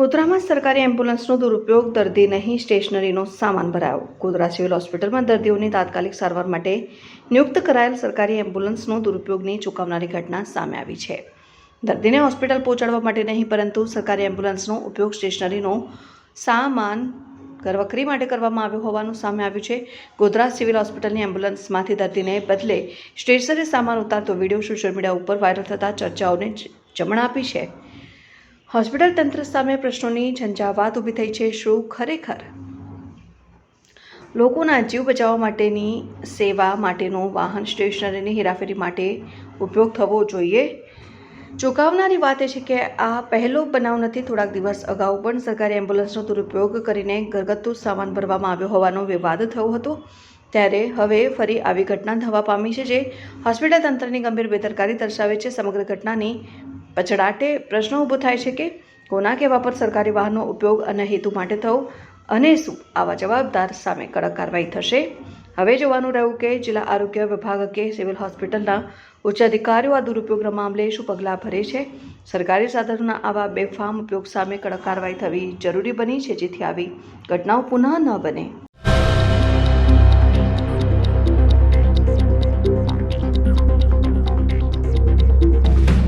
ગોધરામાં સરકારી એમ્બ્યુલન્સનો દુરુપયોગ, દર્દી નહીં, સ્ટેશનરીનો સામાન ભરાયો. ગોધરા સિવિલ હોસ્પિટલમાં દર્દીઓની તાત્કાલિક સારવાર માટે નિયુક્ત કરાયેલ સરકારી એમ્બ્યુલન્સનો દુરુપયોગની ચૂકવનારી ઘટના સામે આવી છે. દર્દીને હોસ્પિટલ પહોંચાડવા માટે નહીં, પરંતુ સરકારી એમ્બ્યુલન્સનો ઉપયોગ સ્ટેશનરીનો સામાન ઘરવકરી માટે કરવામાં આવ્યો હોવાનું સામે આવ્યું છે. ગોધરા સિવિલ હોસ્પિટલની એમ્બ્યુલન્સમાંથી દર્દીને બદલે સ્ટેશનરી સામાન ઉતારતો વીડિયો સોશિયલ મીડિયા ઉપર વાયરલ થતાં ચર્ચાઓને જમણ આપી છે. હોસ્પિટલ તંત્ર સામે પ્રશ્નોની ઝંઝાવાત ઊભી થઈ છે શું ખરેખર? લોકોના જીવ બચાવવા માટેની સેવા માટેનું વાહન સ્ટેશનરીની હેરાફેરી માટે ઉપયોગ થવો જોઈએ. ચોંકાવનારી વાત એ છે કે આ પહેલો બનાવ નથી, થોડાક દિવસ અગાઉ પણ સરકારી એમ્બ્યુલન્સનો દુરુપયોગ કરીને ઘરગથ્થુ સામાન ભરવામાં આવ્યો હોવાનો વિવાદ થયો હતો. ત્યારે હવે ફરી આવી ઘટના થવા પામી છે, જે હોસ્પિટલ તંત્રની ગંભીર બેદરકારી દર્શાવે છે. સમગ્ર ઘટનાની પછડાટે પ્રશ્ન ઊભો થાય છે કે કોના કહેવા પર સરકારી વાહનનો ઉપયોગ અને હેતુ માટે થયો અને શું? આવા જવાબદાર સામે કડક કાર્યવાહી થશે. હવે જોવાનું રહ્યું કે જિલ્લા આરોગ્ય વિભાગ કે સિવિલ હોસ્પિટલના ઉચ્ચ અધિકારીઓ આ દુરુપયોગના મામલે શું પગલાં ભરે છે? સરકારી સાધનોના આવા બેફામ ઉપયોગ સામે કડક કાર્યવાહી થવી જરૂરી બની છે જેથી આવી ઘટનાઓ પુનઃ ન બને.